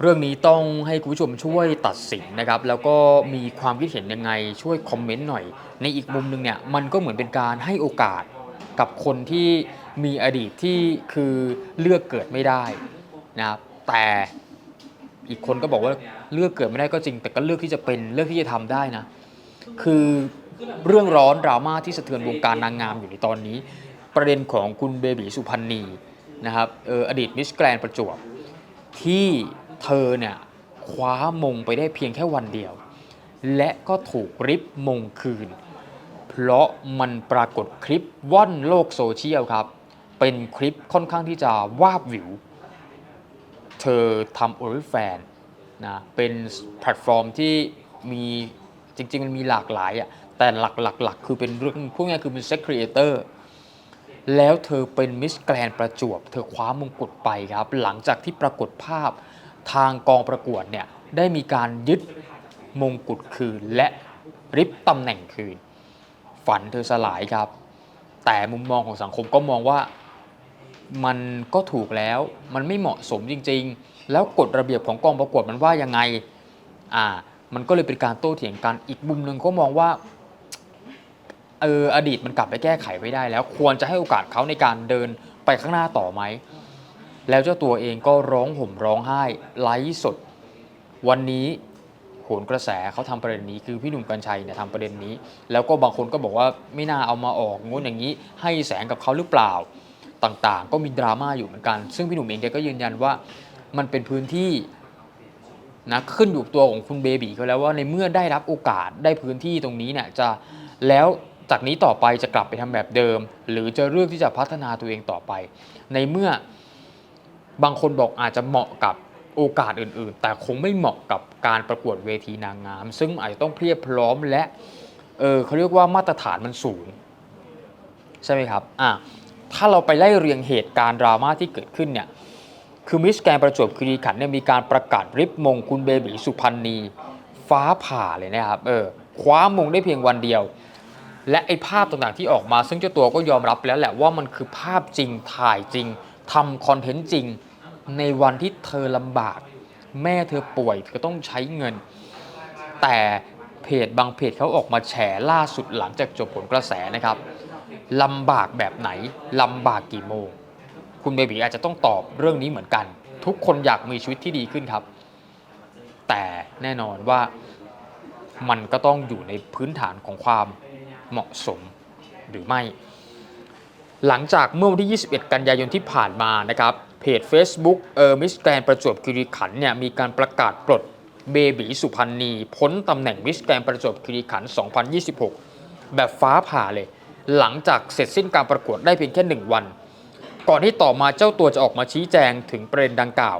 เรื่องนี้ต้องให้คุณผู้ชมช่วยตัดสินนะครับ แล้วก็มีความคิดเห็นยังไงช่วยคอมเมนต์หน่อย ในอีกมุมหนึ่งเนี่ยมันก็เหมือนเป็นการให้โอกาสกับคนที่มีอดีตที่คือเลือกเกิดไม่ได้นะครับแต่อีกคนก็บอกว่าเลือกเกิดไม่ได้ก็จริง แต่ก็เลือกที่จะเป็นเลือกที่จะทำได้นะ คือเรื่องร้อนดราม่าที่สะเทือนวงการนางงามอยู่ในตอนนี้ ประเด็นของคุณเบบีสุพรรณีนะครับอออดีตมิสแกรนประจวบที่ เธอเนี่ยคว้ามงไปได้เพียงแค่วันเดียว และก็ถูกริบมงคืน เพราะมันปรากฏคลิปว่อนโลกโซเชียลครับ เป็นคลิปค่อนข้างที่จะวาบวิว เธอทำโอริแฟนนะเป็นแพลตฟอร์มที่มีจริง ๆ มันมีหลากหลายอะแต่หลักหลักหลักคือเป็นเรื่องพวกนี้คือเป็นเซ็กครีเอเตอร์แล้วเธอเป็นมิสแกรนประจวบ เธอคว้ามงกุฎไปครับ หลังจากที่ปรากฏภาพ ทางกองประกวดเนี่ยได้มีการยึดมงกุฎคืนและริบตำแหน่งคืน ฝันเธอสลายครับ แต่มุมมองของสังคมก็มองว่ามันก็ถูกแล้วมันไม่เหมาะสมจริง ๆ แล้วกฎระเบียบของกองประกวดมันว่ายังไงอ่ามันก็เลยเป็นการโต้เถียงกันอีกมุมหนึ่งก็มองว่าเอออดีตมันกลับไปแก้ไขไม่ได้แล้ว ควรจะให้โอกาสเขาในการเดินไปข้างหน้าต่อไหม แล้วเจ้าตัวเองก็ร้องห่มร้องไห้ไลฟ์สด วันนี้โหนกระแสเขาทำประเด็นนี้คือพี่หนุ่มกัญชัยเนี่ยทำประเด็นนี้ แล้วก็บางคนก็บอกว่าไม่น่าเอามาออกงนอย่างนี้ ให้แสงกับเขาหรือเปล่าต่างๆ ก็มีดราม่าอยู่เหมือนกัน ซึ่งพี่หนุ่มเองแกก็ยืนยันว่ามันเป็นพื้นที่นะขึ้นอยู่ตัวของคุณเบบีเขาแล้วว่าในเมื่อได้รับโอกาสได้พื้นที่ตรงนี้เนี่ยจะแล้วจากนี้ต่อไปจะกลับไปทำแบบเดิม หรือจะเลือกที่จะพัฒนาตัวเองต่อไป ในเมื่อ บางคนบอกอาจจะเหมาะกับโอกาสอื่นๆ แต่คงไม่เหมาะกับการประกวดเวทีนางงาม ซึ่งอาจจะต้องเพียบพร้อมและเออเขาเรียกว่ามาตรฐานมันสูง ใช่ไหมครับอะถ้าเราไปไล่เรียงเหตุการณ์ดราม่าที่เกิดขึ้นเนี่ยคือมิสแกรนประจวบคีรีขันธ์เนี่ยมีการประกาศริบมงคุณเบบีสุพรรณีฟ้าผ่าเลยนะครับเออคว้ามงได้เพียงวันเดียว และไอ้ภาพต่างๆที่ออกมา ซึ่งเจ้าตัวก็ยอมรับแล้วแหละว่ามันคือภาพจริงถ่ายจริงทำคอนเทนต์จริง ในวันที่เธอลำบาก แม่เธอป่วยเธอต้องใช้เงิน แต่เพจบางเพจเขาออกมาแฉล่าสุดหลังจากจบผลกระแสนะครับลำบากแบบไหนลำบากกี่โมง คุณเบบีอาจจะต้องตอบเรื่องนี้เหมือนกัน ทุกคนอยากมีชีวิตที่ดีขึ้นครับ แต่แน่นอนว่ามันก็ต้องอยู่ในพื้นฐานของความเหมาะสมหรือไม่ หลังจากเมื่อวันที่ 21 กันยายนที่ผ่านมานะครับ จ Facebook เออมิสแกรนประจวบคีรีขันธ์เนี่ยมีการประกาศปลดเบบีสุพรรณีพ้นตำแหน่งมิสแกรนประจวบคีรีขันธ์2026 แบบฟ้าผ่าเลย หลังจากเสร็จสิ้นการประกวดได้เพียงแค่ 1 วัน ก่อนที่ต่อมาเจ้าตัวจะออกมาชี้แจงถึงประเด็นดังกล่าว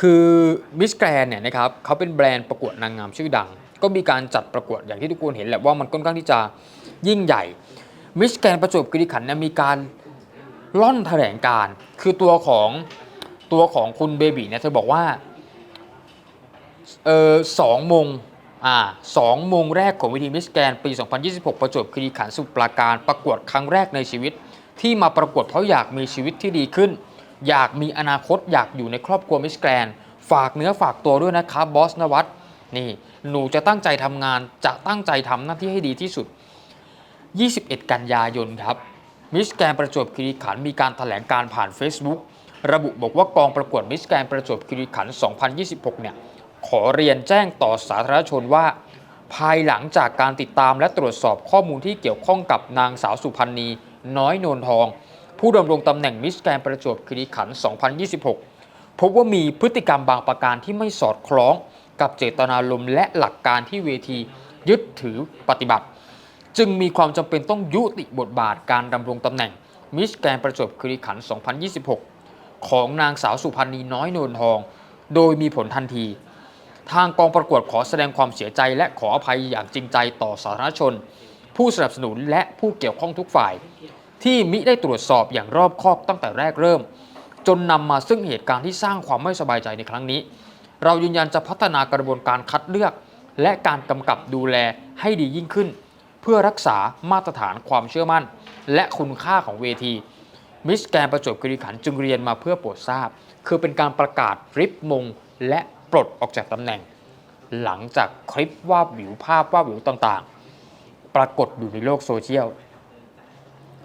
คือมิสแกรนเนี่ยนะครับเขาเป็นแบรนด์ประกวดนางงามชื่อดัง ก็มีการจัดประกวดอย่างที่ทุกคนเห็นแหละว่ามันค่อนข้างที่จะยิ่งใหญ่มิสแกรนประจวบคีรีขันธ์เนี่ยมีการ ล่อนแถลงการ์คือตัวของตัวของคุณเบบีเนี่ยเธอบอกว่าเออสองโมงอ่าสองโมงแรกของวิธีมิสแกนปี 2026 ประจวบคีรีขันธ์สมุทรปราการประกวดครั้งแรกในชีวิต ที่มาประกวดเพราะอยากมีชีวิตที่ดีขึ้น อยากมีอนาคตอยากอยู่ในครอบครัวมิสแกรนฝากเนื้อฝากตัวด้วยนะครับบอสนวัตนี่หนูจะตั้งใจทำงานจะตั้งใจทำหน้าที่ให้ดีที่สุด 21 กันยายนครับ มิสแกรนประจวบคีรีขันธ์มีการถแถลงการผ่าน Facebook ระบุบอกว่ากองประกวดมิสแกรนประจวบคีรีขันธ์ 2026 เนี่ยขอเรียนแจ้งต่อสาธารณชนว่า ภายหลังจากการติดตามและตรวจสอบข้อมูลที่เกี่ยวข้องกับนางสาวสุพรรณีน้อยโนนทอง ผู้ดำรงตำแหน่งมิสแกรนประจวบคีรีขันธ์ 2026 พบว่ามีพฤติกรรมบางประการที่ไม่สอดคล้องกับเจตนารมณ์และหลักการที่เวทียึดถือปฏิบัติ จึงมีความจำเป็นต้องยุติบทบาทการดำรงตำแหน่งมิสแกรนประจวบคีรีขันธ์2026 ของนางสาวสุพรรณีน้อยโนนทอง โดยมีผลทันที ทางกองประกวดขอแสดงความเสียใจและขออภัยอย่างจริงใจต่อสาธารณชน ผู้สนับสนุนและผู้เกี่ยวข้องทุกฝ่าย ที่มิได้ตรวจสอบอย่างรอบคอบตั้งแต่แรกเริ่ม จนนำมาซึ่งเหตุการณ์ที่สร้างความไม่สบายใจในครั้งนี้ เรายืนยันจะพัฒนากระบวนการคัดเลือก และการกำกับดูแลให้ดียิ่งขึ้น พื่อรักษามาตรฐานความเชื่อมั่น และคุณค่าของเวที มิสแกรนประจวบคีรีขันธ์จึงเรียนมาเพื่อโปรดทราบ คือเป็นการประกาศริบมง และปลดออกจากตำแหน่ง หลังจากคลิปวาบวิวภาพวาบวิวต่างๆ ปรากฏอยู่ในโลกโซเชียล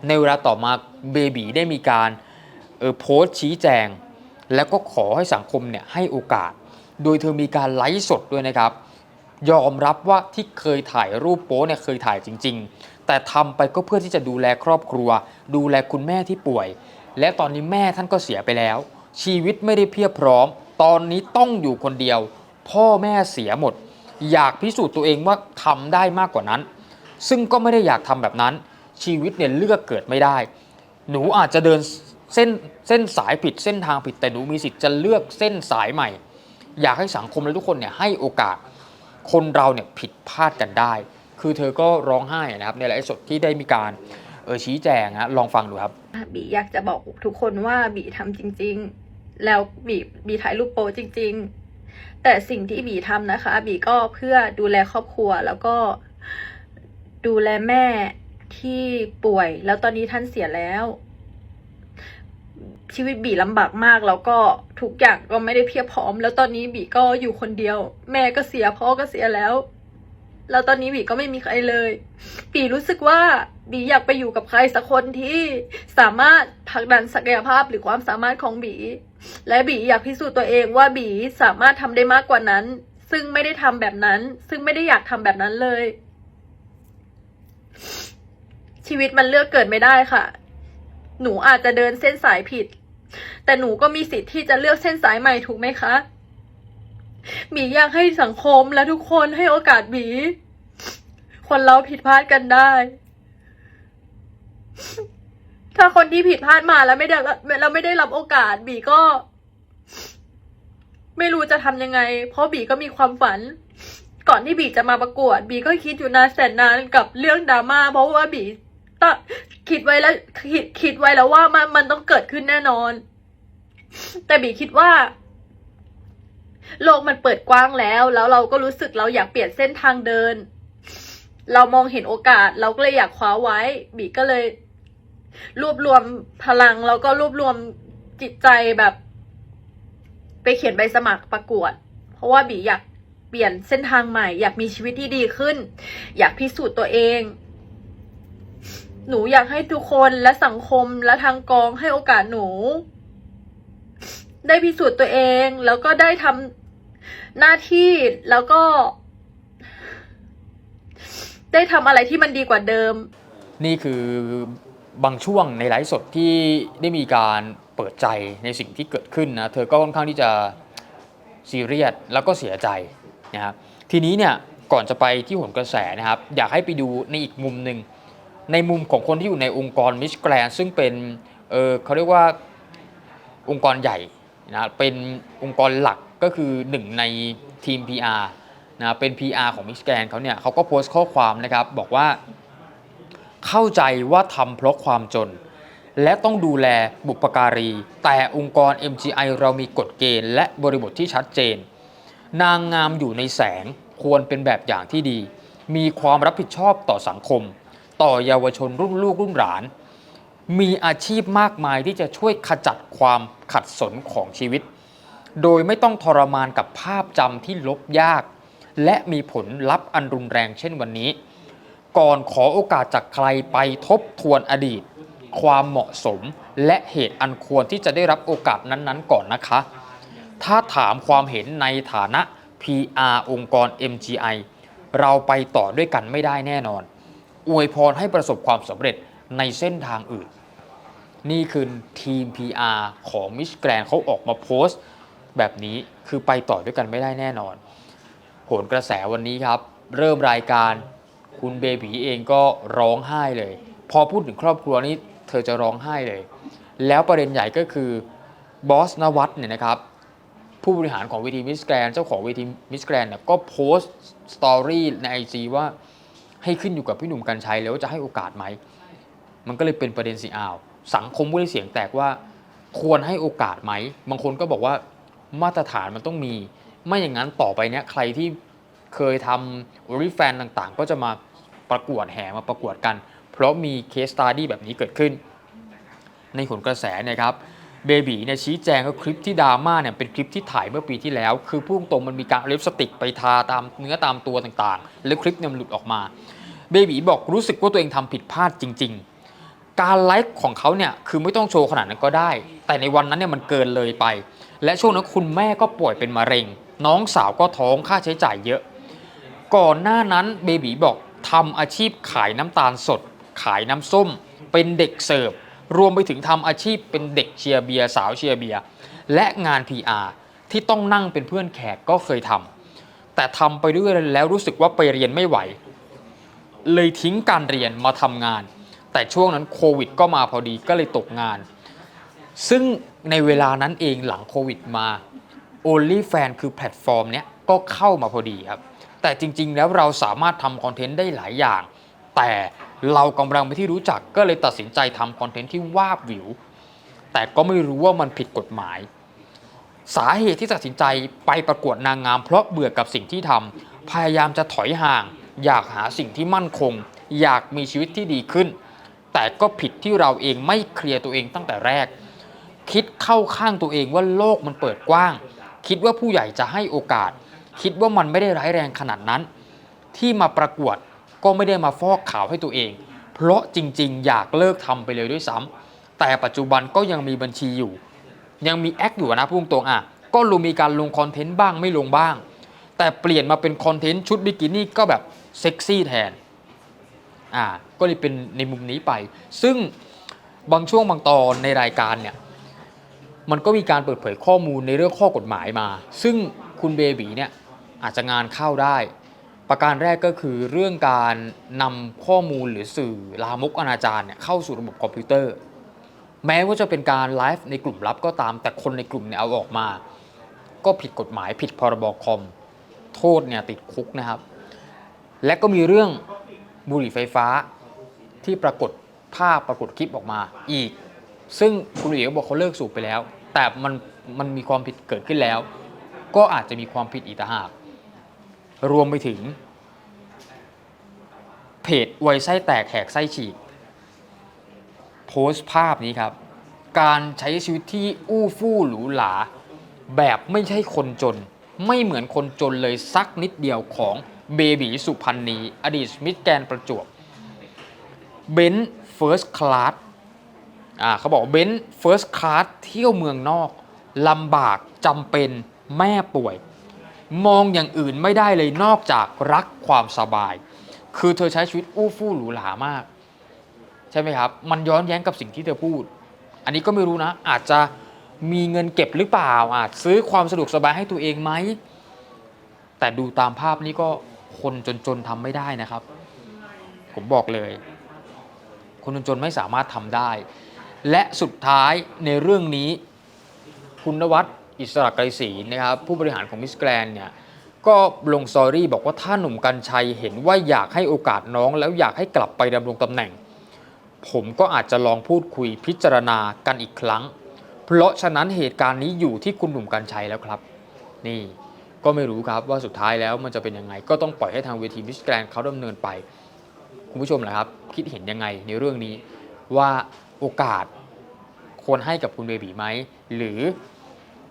ในเวลาต่อมาเบบีได้มีการเออโพสต์ชี้แจง แล้วก็ขอให้สังคมเนี่ยให้โอกาส โดยเธอมีการไลฟ์สดด้วยนะครับ ยอมรับว่าที่เคยถ่ายรูปโป๊เนี่ยเคยถ่ายจริง ๆ แต่ทำไปก็เพื่อที่จะดูแลครอบครัว ดูแลคุณแม่ที่ป่วย และตอนนี้แม่ท่านก็เสียไปแล้ว ชีวิตไม่ได้เพียบพร้อม ตอนนี้ต้องอยู่คนเดียว พ่อแม่เสียหมด อยากพิสูจน์ตัวเองว่าทำได้มากกว่านั้น ซึ่งก็ไม่ได้อยากทำแบบนั้น ชีวิตเนี่ยเลือกเกิดไม่ได้ หนูอาจจะเดินเส้นเส้นสายผิดเส้นทางผิดแต่หนูมีสิทธิ์จะเลือกเส้นสายใหม่ อยากให้สังคมและทุกคนเนี่ยให้โอกาส คนเราเนี่ยผิดพลาดกันได้ คือเธอก็ร้องไห้นะครับในไลฟ์สดที่ได้มีการเออชี้แจงนะลองฟังดูครับ บีอยากจะบอกทุกคนว่าบีทำจริง ๆ แล้วบีบีถ่ายรูปโปจริง ๆ แต่สิ่งที่บีทำนะคะ บีก็เพื่อดูแลครอบครัวแล้วก็ดูแลแม่ที่ป่วย แล้วตอนนี้ท่านเสียแล้ว ชีวิตบีลำบากมาก แล้วก็ทุกอย่างก็ไม่ได้เพียบพร้อม แล้วตอนนี้บีก็อยู่คนเดียว แม่ก็เสียพ่อก็เสียแล้ว แล้วตอนนี้บีก็ไม่มีใครเลย บีรู้สึกว่าบีอยากไปอยู่กับใครสักคนที่สามารถผลักดันศักยภาพหรือความสามารถของบี และบีอยากพิสูจน์ตัวเองว่าบีสามารถทำได้มากกว่านั้น ซึ่งไม่ได้ทำแบบนั้น ซึ่งไม่ได้อยากทำแบบนั้นเลย ชีวิตมันเลือกเกิดไม่ได้ค่ะหนูอาจจะเดินเส้นสายผิด แต่หนูก็มีสิทธิ์ที่จะเลือกเส้นสายใหม่ถูกไหมคะบีอยากให้สังคมและทุกคนให้โอกาสบีคนเราผิดพลาดกันได้ ถ้าคนที่ผิดพลาดมาแล้วไม่ได้รับแล้วไม่ได้รับโอกาสบีก็ ไม่รู้จะทำยังไง เพราะบีก็มีความฝัน ก่อนที่บีจะมาประกวด บีก็คิดอยู่นานแสนนานกับเรื่องดราม่าเพราะว่าบี ตคิดไว้แล้วคิดคิดไว้แล้วว่ามันมันต้องเกิดขึ้นแน่นอน แต่บีคิดว่า โลกมันเปิดกว้างแล้ว แล้วเราก็รู้สึกเราอยากเปลี่ยนเส้นทางเดิน เรามองเห็นโอกาส เราก็เลยอยากคว้าไว้ บีก็เลย รวบรวมพลัง แล้วก็รวบรวมจิตใจแบบ ไปเขียนใบสมัครประกวด เพราะว่าบีอยากเปลี่ยนเส้นทางใหม่ อยากมีชีวิตที่ดีขึ้น อยากพิสูจน์ตัวเอง หนูอยากให้ทุกคนและสังคมและทางกองให้โอกาสหนู ได้พิสูจน์ตัวเองแล้วก็ได้ทำหน้าที่แล้วก็ ได้ทำอะไรที่มันดีกว่าเดิม นี่คือบางช่วงในไลฟ์สดที่ได้มีการเปิดใจในสิ่งที่เกิดขึ้นนะ เธอก็ค่อนข้างที่จะซีเรียสแล้วก็เสียใจนะครับทีนี้เนี่ยก่อนจะไปที่หนกระแสนะครับ อยากให้ไปดูในอีกมุมหนึ่ง ในมุมของคนที่อยู่ในองค์กรมิสแกรนซึ่งเป็นเเขาเรียกว่าองค์กรใหญ่นะเป็นองค์กรหลักก็คือหนึ่งในทีม PR นะเป็น PR ของมิสแกรนเขาเนี่ยเขาก็โพสต์ข้อความนะครับบอกว่า เข้าใจว่าทำเพราะความจน และต้องดูแลบุปการี แต่องค์กร MGI เรามีกฎเกณฑ์ และบริบทที่ชัดเจน นางงามอยู่ในแสงควรเป็นแบบอย่างที่ดี มีความรับผิดชอบต่อสังคม ต่อเยาวชนรุ่นลูกรุ่นหลาน มีอาชีพมากมายที่จะช่วยขจัดความขัดสนของชีวิต โดยไม่ต้องทรมานกับภาพจำที่ลบยาก และมีผลลัพธ์อันรุนแรงเช่นวันนี้ ก่อนขอโอกาสจากใครไปทบทวนอดีต ความเหมาะสมและเหตุอันควรที่จะได้รับโอกาสนั้นๆ ก่อนนะคะ ถ้าถามความเห็นในฐานะ PR องค์กร MGI เราไปต่อด้วยกันไม่ได้แน่นอน อวยพรให้ประสบความสำเร็จในเส้นทางอื่น นี่คือทีม PR ของมิสแกรนเขาออกมาโพสต์ แบบนี้คือไปต่อด้วยกันไม่ได้แน่นอนโหนกระแสวันนี้ครับ เริ่มรายการคุณเบบีเองก็ร้องไห้เลย พอพูดถึงครอบครัวนี้เธอจะร้องไห้เลย แล้วประเด็นใหญ่ก็คือบอสนวัตเนี่ยนะครับผู้บริหารของเวทีมิสแกรนเจ้าของเวทีมิสแกรนเนี่ยก็โพสต์สตอรี่ในไอจว่า ให้ขึ้นอยู่กับพี่หนุ่มกัญชัยแล้วจะให้โอกาสไหม มันก็เลยเป็นประเด็นสีอ้าว สังคมก็เลยเสียงแตกว่า ควรให้โอกาสไหม บางคนก็บอกว่ามาตรฐานมันต้องมี ไม่อย่างนั้นต่อไปเนี้ยใครที่เคยทำอริแฟนต่างๆ ก็จะมาประกวดแห่มาประกวดกัน เพราะมีเคสตาดี้แบบนี้เกิดขึ้น ในผลกระแสนะครับ เบบีเนี่ยชี้แจงว่าคลิปที่ดราม่าเนี่ยเป็นคลิปที่ถ่ายเมื่อปีที่แล้ว คือพุ่งตรงมันมีการเลิปสติกไปทาตามเนื้อตามตัวต่างๆ แล้วคลิปเนี่ยมันหลุดออกมา เบบีบอกรู้สึกว่าตัวเองทำผิดพลาดจริง ๆ การไลฟ์ของเขาเนี่ยคือไม่ต้องโชว์ขนาดนั้นก็ได้ แต่ในวันนั้นเนี่ยมันเกินเลยไป และช่วงนั้นคุณแม่ก็ป่วยเป็นมะเร็ง น้องสาวก็ท้องค่าใช้จ่ายเยอะ ก่อนหน้านั้นเบบีบอกทำอาชีพขายน้ำตาลสด ขายน้ำส้ม เป็นเด็กเสิร์ฟ รวมไปถึงทำอาชีพเป็นเด็กเชียร์เบียร์สาวเชียร์เบียร์และงาน PR ที่ต้องนั่งเป็นเพื่อนแขกก็เคยทำแต่ทำไปเรื่อยแล้วรู้สึกว่าไปเรียนไม่ไหว เลยทิ้งการเรียนมาทำงาน แต่ช่วงนั้นโควิดก็มาพอดีก็เลยตกงาน ซึ่งในเวลานั้นเองหลังโควิดมา only fan คือแพลตฟอร์มเนี้ยก็เข้ามาพอดีครับ แต่จริงๆแล้วเราสามารถทำคอนเทนต์ได้หลายอย่าง แต่เรากำลังไปนที่รู้จักก็เลยตัดสินใจทำคอนเทนต์ที่วาบวิว แต่ก็ไม่รู้ว่ามันผิดกฎหมาย สาเหตุที่ตัดสินใจไปประกวดนางงาม เพราะเบื่อกับสิ่งที่ทำพยายามจะถอยห่าง อยากหาสิ่งที่มั่นคง อยากมีชีวิตที่ดีขึ้น แต่ก็ผิดที่เราเองไม่เคลียร์ตัวเองตั้งแต่แรก คิดเข้าข้างตัวเองว่าโลกมันเปิดกว้าง คิดว่าผู้ใหญ่จะให้โอกาส คิดว่ามันไม่ได้ร้ายแรงขนาดนั้น ที่มาประกวด ก็ไม่ได้มาฟอกขาวให้ตัวเอง เพราะจริง ๆ อยากเลิกทำไปเลยด้วยซ้ำแต่ปัจจุบันก็ยังมีบัญชีอยู่ ยังมีแอคอยู่นะพูดตรงอะก็ลงมีการลงคอนเทนต์บ้างไม่ลงบ้าง แต่เปลี่ยนมาเป็นคอนเทนต์ชุดบิกินี่ก็แบบเซ็กซี่แทนอ่าก็เลยเป็นในมุมนี้ไป ซึ่งบางช่วงบางตอนในรายการเนี่ยมันก็มีการเปิดเผยข้อมูลในเรื่องข้อกฎหมายมา ซึ่งคุณเบบีเนี่ยอาจจะงานเข้าได้ ประการแรกก็คือเรื่องการนำข้อมูลหรือสื่อลามกอนาจารเนี่ยเข้าสู่ระบบคอมพิวเตอร์ แม้ว่าจะเป็นการไลฟ์ในกลุ่มลับก็ตาม แต่คนในกลุ่มเนี่ยเอาออกมา ก็ผิดกฎหมายผิดพรบคอม โทษเนี่ยติดคุกนะครับ และก็มีเรื่องบุหรี่ไฟฟ้าที่ปรากฏภาพปรากฏคลิปออกมาอีก ซึ่งคุณเอ๋บอกเขาเลิกสูบไปแล้ว แต่มันมันมีความผิดเกิดขึ้นแล้ว ก็อาจจะมีความผิดอีกต่างหาก รวมไปถึง เพจไวยไส้แตกแหกไส้ฉีก โพสต์ภาพนี้ครับ การใช้ชีวิตที่อู้ฟู่หรูหราแบบไม่ใช่คนจน ไม่เหมือนคนจนเลยสักนิดเดียวของเบบีสุพันธ์นีอดีตมิสแกนประจวบเบนซ์เฟิร์สคลาสอ่าเขาบอกเบนซ์เฟิร์สคลาสเที่ยวเมืองนอกลำบากจำเป็นแม่ป่วย มองอย่างอื่นไม่ได้เลยนอกจากรักความสบาย คือเธอใช้ชีวิตอู้ฟู่หรูหรามาก ใช่ไหมครับ มันย้อนแย้งกับสิ่งที่เธอพูด อันนี้ก็ไม่รู้นะ อาจจะมีเงินเก็บหรือเปล่า อาจซื้อความสะดวกสบายให้ตัวเองไหม แต่ดูตามภาพนี้ก็คนจนๆทำไม่ได้นะครับ ผมบอกเลย คนจนๆไม่สามารถทำได้ และสุดท้ายในเรื่องนี้ คุณนวัด อิสระไกรศรีนะครับผู้บริหารของมิสแกรนเนี่ยก็ลงสตอรี่บอกว่าถ้าหนุ่มกัญชัยเห็นว่าอยากให้โอกาสน้อง แล้วอยากให้กลับไปดำรงตำแหน่ง ผมก็อาจจะลองพูดคุยพิจารณากันอีกครั้ง เพราะฉะนั้นเหตุการณ์นี้อยู่ที่คุณหนุ่มกัญชัยแล้วครับ นี่ก็ไม่รู้ครับว่าสุดท้ายแล้วมันจะเป็นยังไง ก็ต้องปล่อยให้ทางเวทีมิสแกรนเขาดำเนินไป คุณผู้ชมนะครับ คิดเห็นยังไงในเรื่องนี้ว่าโอกาสควรให้กับคุณเบบีไหมหรือ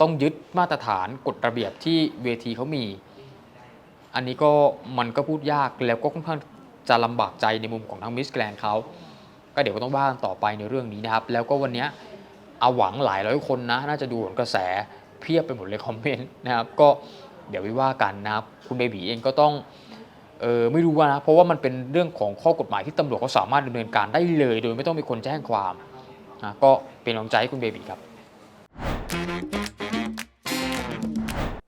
ต้องยึดมาตรฐานกฎระเบียบที่เวทีเขามี อันนี้ก็มันก็พูดยากแล้วก็ค่อนข้างจะลำบากใจในมุมของทางมิสแกรนเขาก็เดี๋ยวก็ต้องว่ากันต่อไปในเรื่องนี้นะครับ แล้วก็วันนี้เอาหวังหลายร้อยคนนะ น่าจะดูผลกระแสเพียบไปหมดเลยคอมเมนต์นะครับ ก็เดี๋ยววิว่ากันนะครับ คุณเบบีเองก็ต้องเออไม่รู้ว่านะ เพราะว่ามันเป็นเรื่องของข้อกฎหมายที่ตำรวจเขาสามารถดำเนินการได้เลย โดยไม่ต้องมีคนแจ้งความนะก็เป็นกำลังใจให้คุณเบบีครับ